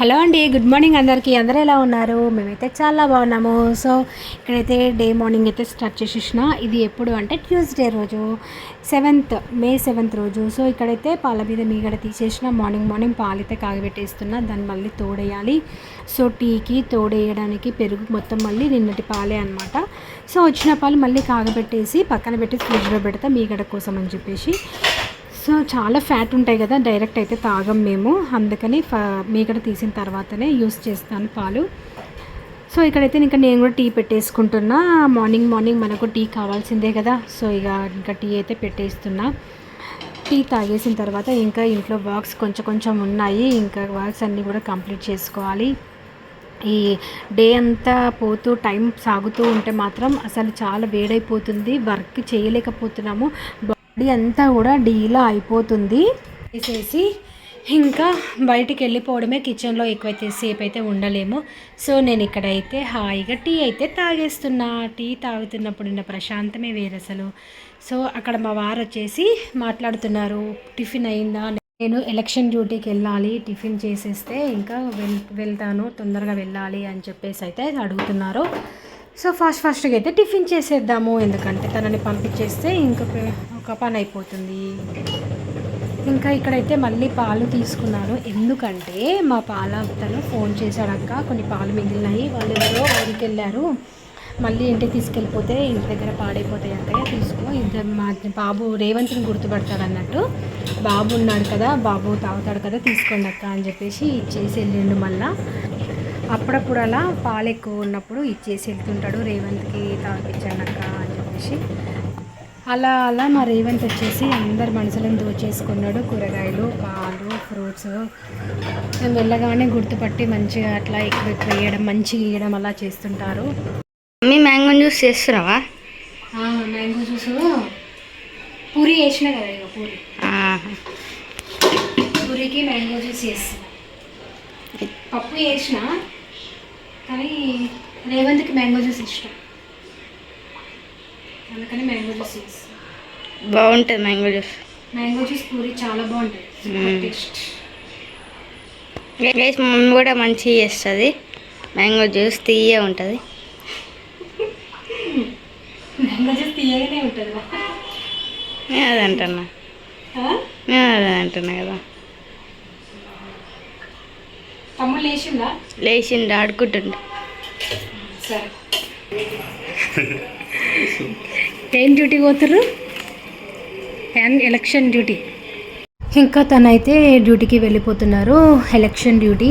Hello అండి good morning అందరికీ. అందరూ ఎలా ఉన్నారు? మేమైతే చాలా బాగున్నాము. సో ఇక్కడైతే డే మార్నింగ్ అయితే స్టార్ట్ చేసేసిన. ఇది ఎప్పుడు అంటే ట్యూస్డే రోజు. సెవెంత్ మే సెవెంత్ రోజు. సో ఇక్కడైతే పాల మీద మీగడ తీసేసిన మార్నింగ్ మార్నింగ్ పాలు అయితే కాగబెట్టేస్తున్నా. దాన్ని మళ్ళీ తోడేయాలి. సో టీకి తోడేయడానికి పెరుగు మొత్తం మళ్ళీ నిన్నటి పాలే అనమాట సో వచ్చిన పాలు మళ్ళీ కాగబెట్టేసి పక్కన పెట్టి ఫ్రిడ్జ్లో పెడతా మీగడ కోసం అని చెప్పేసి. సో చాలా ఫ్యాట్ ఉంటాయి కదా డైరెక్ట్ అయితే తాగం మేము. అందుకని ఫ మీగడ తీసిన తర్వాతనే యూస్ చేస్తాను పాలు. సో ఇక్కడైతే ఇంకా నేను కూడా టీ పెట్టేసుకుంటున్నా. మార్నింగ్ మార్నింగ్ మనకు టీ కావాల్సిందే కదా. సో ఇక ఇంకా టీ అయితే పెట్టేస్తున్నా. టీ తాగేసిన తర్వాత ఇంకా ఇంట్లో వర్క్స్ కొంచెం కొంచెం ఉన్నాయి. ఇంకా వర్క్స్ అన్నీ కూడా కంప్లీట్ చేసుకోవాలి. ఈ డే అంతా పోతూ టైం సాగుతూ ఉంటే మాత్రం అసలు చాలా వేడైపోతుంది. వర్క్ చేయలేకపోతున్నాము. బాడీ అంతా కూడా డీలా అయిపోతుంది. వేసేసి ఇంకా బయటికి వెళ్ళిపోవడమే కిచెన్లో ఎక్కువైతే సేపు అయితే ఉండలేము. సో నేను ఇక్కడైతే హాయిగా టీ అయితే తాగేస్తున్నా. టీ తాగుతున్నప్పుడు ఉన్న ప్రశాంతమే వేరు అసలు. సో అక్కడ మా వారు వచ్చేసి మాట్లాడుతున్నారు టిఫిన్ అయిందా? నేను ఎలక్షన్ డ్యూటీకి వెళ్ళాలి టిఫిన్ చేసేస్తే ఇంకా వెల్ వెళ్తాను తొందరగా వెళ్ళాలి అని చెప్పేసి అయితే అడుగుతున్నారు. సో ఫాస్ట్ ఫాస్ట్గా అయితే టిఫిన్ చేసేద్దాము. ఎందుకంటే తనని పంపించేస్తే ఇంకొక ఒక పని అయిపోతుంది. ఇంకా ఇక్కడైతే మళ్ళీ పాలు తీసుకున్నాను. ఎందుకంటే మా పాల తను ఫోన్ చేశాడక్క కొన్ని పాలు మిగిలినాయి. వాళ్ళు ఎవరో ఊరికి వెళ్ళారు మళ్ళీ ఇంటికి తీసుకెళ్ళిపోతే ఇంటి దగ్గర పాడైపోతాయి అంటే తీసుకో. ఇద్దరు మా బాబు రేవంత్ని గుర్తుపడతాడు అన్నట్టు. బాబు ఉన్నాడు కదా. బాబు తాగుతాడు కదా. తీసుకోండి అక్క అని చెప్పేసి ఇచ్చేసి వెళ్ళిండు మళ్ళీ. అప్పుడప్పుడు అలా పాలు ఎక్కువ ఉన్నప్పుడు ఇచ్చేసి వెళ్తుంటాడు. రేవంత్కి తాగిపించాను అక్క అని చెప్పేసి. అలా అలా మా రేవంత్ వచ్చేసి అందరి మనసులను దోచేసుకున్నాడు. కూరగాయలు పాలు ఫ్రూట్స్ మేము వెళ్ళగానే గుర్తుపట్టి మంచిగా అట్లా ఎక్కువ ఎక్కువ వేయడం మంచిగా వేయడం అలా చేస్తుంటారు. మమ్మీ మ్యాంగో జ్యూస్ చేస్తున్నావా? Mango juice. పూరి వేసిన కదా ఇక పూరి. పూరికి మ్యాంగో జ్యూస్ వేసిన పప్పు వేసిన కానీ రేవంత్కి మ్యాంగో జ్యూస్ ఇష్టం. అందుకని మ్యాంగో జ్యూస్ వేస్తాను బాగుంటుంది mango juice mango juice puri చాలా బాగుంటుంది. టేస్ట్ మమ్మీ కూడా మంచిగా చేస్తుంది. మ్యాంగో జ్యూస్ తీయ ఉంటుంది. మ్యాంగో జ్యూస్ తీయగానే ఉంటుంది నేను అదే అంటున్నా. నేను అదే అంటున్నా కదా. తమ్ముడు లేచిందా లేచిండు ఆడుకుంటుండు. సరే. ఏం డ్యూటీ పోతుర్రు? And election duty. ఇంకా తనైతే డ్యూటీకి వెళ్ళిపోతున్నారు ఎలక్షన్ డ్యూటీ.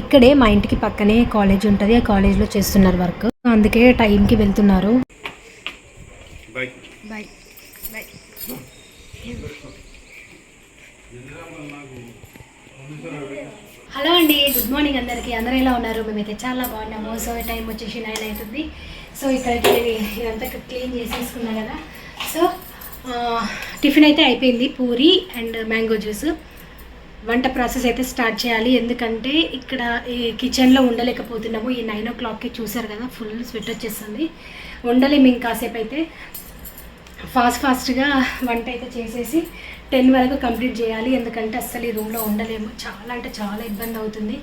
ఇక్కడే మా ఇంటికి పక్కనే కాలేజ్ ఉంటుంది ఆ కాలేజ్లో చేస్తున్నారు వర్క్. అందుకే టైంకి వెళ్తున్నారు. బాయ్ బాయ్ బాయ్ హలో అండి గుడ్ మార్నింగ్ అందరికీ. అందరూ ఎలా ఉన్నారు? మేమైతే చాలా బాగున్నాము. సో టైం వచ్చేసి నైన్ అవుతుంది. సో ఇక్కడైతే ఇదంతా క్లీన్ చేసేసుకున్నా కదా. సో టిఫిన్ అయితే అయిపోయింది. Puri and mango juice. వంట ప్రాసెస్ అయితే స్టార్ట్ చేయాలి. ఎందుకంటే ఇక్కడ ఈ కిచెన్లో ఉండలేకపోతున్నాము. ఈ నైన్ ఓ క్లాక్కి చూసారు కదా ఫుల్ స్వెట్ వచ్చేస్తుంది. ఉండలేము ఇంకాసేపు అయితే. ఫాస్ట్ ఫాస్ట్గా వంట అయితే చేసేసి టెన్ వరకు కంప్లీట్ చేయాలి. ఎందుకంటే అస్సలు ఈ రూమ్లో ఉండలేము. చాలా అంటే చాలా ఇబ్బంది అవుతుంది.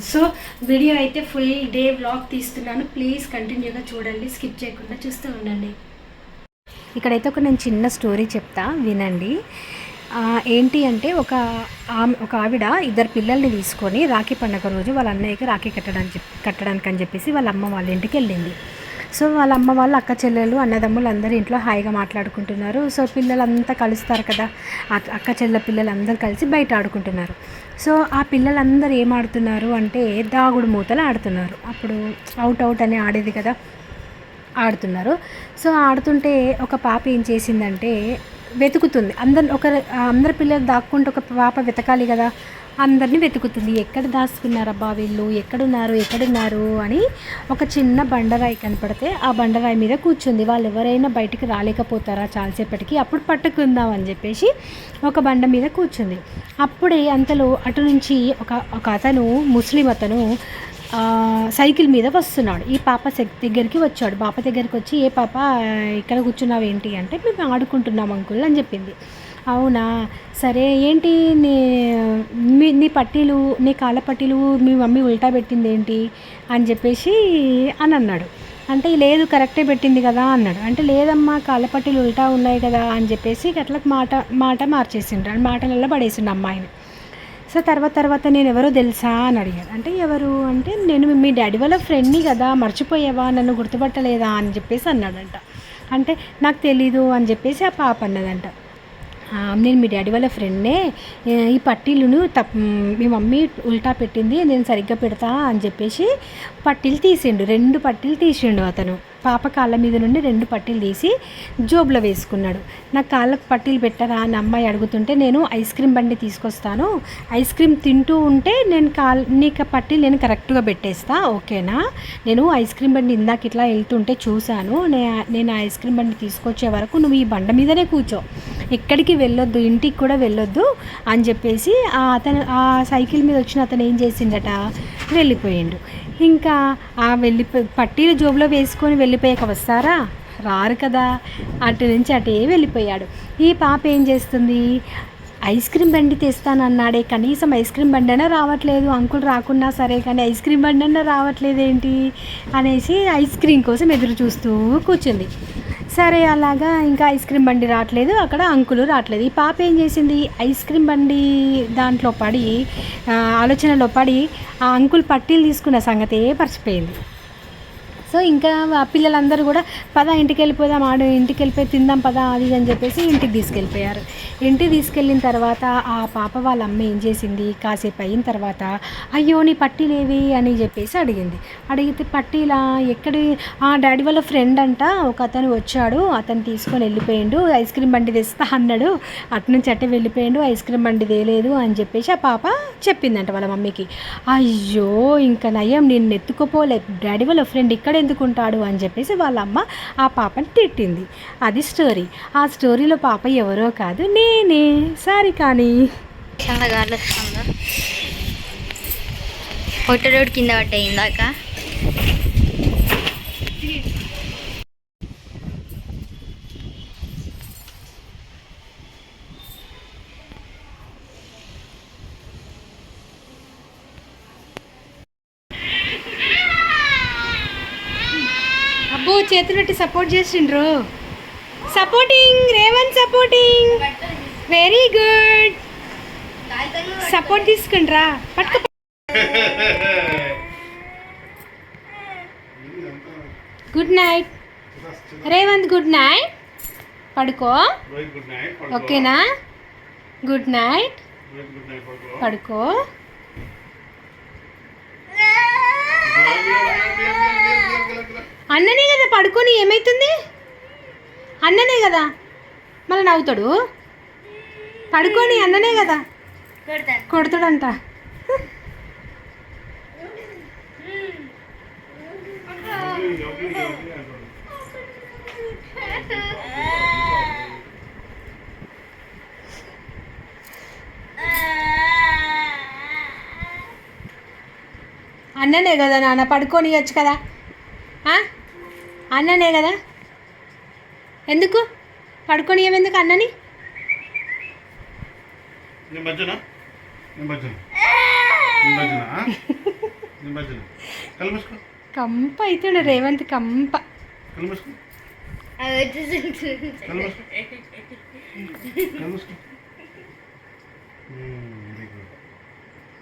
సో వీడియో అయితే ఫుల్ డే వ్లాగ్ తీస్తున్నాను. ప్లీజ్ కంటిన్యూగా చూడండి. స్కిప్ చేయకుండా చూస్తూ ఉండండి. ఇక్కడైతే ఒక నేను చిన్న స్టోరీ చెప్తా వినండి. ఏంటి అంటే ఒక ఆమె ఒక ఆవిడ ఇద్దరు పిల్లల్ని తీసుకొని రాఖీ పండగ రోజు వాళ్ళ అన్నయ్యకి రాఖీ కట్టడానికి చెప్- కట్టడానికి అని చెప్పేసి వాళ్ళ అమ్మ వాళ్ళ ఇంటికి వెళ్ళింది. సో వాళ్ళ అమ్మ వాళ్ళు అక్క చెల్లెలు అన్నదమ్ములు అందరూ ఇంట్లో హాయిగా మాట్లాడుకుంటున్నారు. సో పిల్లలంతా కలుస్తారు కదా. అక్క చెల్లెల పిల్లలందరూ కలిసి బయట ఆడుకుంటున్నారు. సో ఆ పిల్లలందరూ ఏం ఆడుతున్నారు అంటే దాగుడు మూతలు ఆడుతున్నారు. అప్పుడు అవుట్ అవుట్ అని ఆడేది కదా. ఆడుతున్నారు. సో ఆడుతుంటే ఒక పాప ఏం చేసిందంటే వెతుకుతుంది. అందరు ఒక అందరి పిల్లలు దాక్కుంటే ఒక పాప వెతకాలి కదా. అందరినీ వెతుకుతుంది. ఎక్కడ దాచుకున్నారబ్బా వీళ్ళు? ఎక్కడున్నారు? ఎక్కడున్నారు? అని ఒక చిన్న బండరాయి కనపడితే ఆ బండరాయి మీద కూర్చుంది. వాళ్ళు ఎవరైనా బయటికి రాలేకపోతారా చాలాసేపటికి? అప్పుడు పట్టుకుందాం అని చెప్పేసి ఒక బండ మీద కూర్చుంది. అప్పుడే అంతలో అటు నుంచి ఒక ఒక అతను ముస్లిం అతను సైకిల్ మీద వస్తున్నాడు. ఈ పాప దగ్గరికి వచ్చాడు. పాప దగ్గరికి వచ్చి ఏ పాప ఇక్కడ కూర్చున్నావు ఏంటి అంటే మేము ఆడుకుంటున్నాం అంకుల్ అని చెప్పింది. అవునా? సరే ఏంటి నీ మీ నీ పట్టీలు నీ కాళ్ళ పట్టీలు మీ మమ్మీ ఉల్టా పెట్టింది ఏంటి అని చెప్పేసి అని అన్నాడు. అంటే లేదు కరెక్టే పెట్టింది కదా అన్నాడు. అంటే లేదమ్మా కాళ్ళ పట్టీలు ఉల్టా ఉన్నాయి కదా అని చెప్పేసి అట్లా మాట మాట మార్చేసిండ్రు. మాటలలో పడేసిండు అమ్మాయిని. సో తర్వాత తర్వాత నేను ఎవరో తెలుసా అని అడిగాను అంటే ఎవరు? అంటే నేను మీ డాడీ వాళ్ళ ఫ్రెండ్ని కదా మర్చిపోయావా? నన్ను గుర్తుపట్టలేదా అని చెప్పేసి అన్నాడంట. అంటే నాకు తెలీదు అని చెప్పేసి ఆ పాప అన్నదంట. నేను మీ డాడీ వాళ్ళ ఫ్రెండ్నే ఈ పట్టీలను తప్ మీ మమ్మీ ఉల్టా పెట్టింది నేను సరిగ్గా పెడతా అని చెప్పేసి పట్టీలు తీసిండు. రెండు పట్టీలు తీసిండు అతను. పాప కాళ్ళ మీద నుండి రెండు పట్టీలు తీసి జోబులో వేసుకున్నాడు. నా కాళ్ళకు పట్టీలు పెట్టరా అని అమ్మాయి అడుగుతుంటే నేను ఐస్ క్రీమ్ బండి తీసుకొస్తాను ఐస్ క్రీమ్ తింటూ ఉంటే నేను కాల్ నీకు పట్టీలు నేను కరెక్ట్గా పెట్టేస్తా ఓకేనా? నేను ఐస్ క్రీమ్ బండి ఇందాక ఇట్లా వెళ్తుంటే చూశాను నే- నేను ఐస్ క్రీమ్ బండి తీసుకొచ్చే వరకు నువ్వు ఈ బండ మీదనే కూర్చో. ఎక్కడికి వెళ్ళొద్దు ఇంటికి కూడా వెళ్ళొద్దు అని చెప్పేసి ఆ అతను ఆ సైకిల్ మీద వచ్చిన అతను ఏం చేసిండట వెళ్ళిపోయిండు. ఇంకా ఆ వెళ్ళిపోయి పట్టీలు జోబులో వేసుకొని వెళ్ళిపోయాక వస్తారా? రారు కదా. అటు నుంచి అటే వెళ్ళిపోయాడు. ఈ పాప ఏం చేస్తుంది? ఐస్ క్రీమ్ బండి తెస్తానన్నాడే. కనీసం ఐస్ క్రీమ్ బండి అయినా రావట్లేదు. అంకుల్ రాకున్నా సరే కానీ ఐస్ క్రీమ్ బండి అయినా రావట్లేదు ఏంటి అనేసి ఐస్ క్రీమ్ కోసం ఎదురు చూస్తూ కూర్చుంది. సరే అలాగా ఇంకా ఐస్ క్రీమ్ బండి రావట్లేదు అక్కడ అంకులు రావట్లేదు. ఈ పాప ఏం చేసింది? ఐస్ క్రీమ్ బండి దాంట్లో పడి ఆలోచనలో పడి ఆ అంకుల్ పట్టీలు తీసుకున్న సంగతే మర్చిపోయింది. సో ఇంకా ఆ పిల్లలందరూ కూడా పద ఇంటికి వెళ్ళిపోదాం ఆడు ఇంటికి వెళ్ళిపోయి తిందాం పద అది అని చెప్పేసి ఇంటికి తీసుకెళ్ళిపోయారు. ఇంటికి తీసుకెళ్ళిన తర్వాత ఆ పాప వాళ్ళ అమ్మ ఏం చేసింది? కాసేపు అయిన తర్వాత అయ్యో నీ పట్టీలేవి అని చెప్పేసి అడిగింది. అడిగితే పట్టీలా? ఎక్కడి? ఆ డాడీ వాళ్ళ ఫ్రెండ్ అంట ఒక అతను వచ్చాడు అతను తీసుకొని వెళ్ళిపోయిండు ఐస్ క్రీమ్ బండి తెస్తా అన్నాడు అటు నుంచి అట్టే వెళ్ళిపోయిండు ఐస్ క్రీమ్ బండి తేలేదు అని చెప్పేసి ఆ పాప చెప్పిందంట వాళ్ళ మమ్మీకి. అయ్యో ఇంకా నయం నేను ఎత్తుకోపోలే డాడీ వాళ్ళ ఫ్రెండ్ ఇక్కడే ఎందుకుంటాడు అని చెప్పేసి వాళ్ళ అమ్మ ఆ పాపని తిట్టింది. అది స్టోరీ. ఆ స్టోరీలో పాప ఎవరో కాదు నేనే. సారీ కానీ. చాలా పొట్టడోడు కింద పడ్డాయి ఇందాక. అబ్బో చేతులు పెట్టి సపోర్ట్ చేసిండ్రు. Supporting Revanth supporting very good support తీసుకుండ్రా. పట్టుకో. Good night Revanth good night పడుకో. ఓకేనా గుడ్ నైట్ పడుకో. పడుకొని ఏమైతుంది? అన్ననే కదా. మళ్ళీ నవ్వుతాడు. పడుకొని అన్ననే కదా. కొడతాడంట. అన్ననే కదా నాన్న పడుకొని ఇవ్వచ్చు కదా? అన్ననే కదా? ఎందుకు? పడుకొని ఎందుకు అన్నని కంప అవుతాడు రేవంత్ కంప.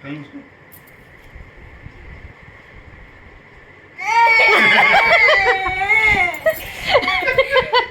కళ్ళు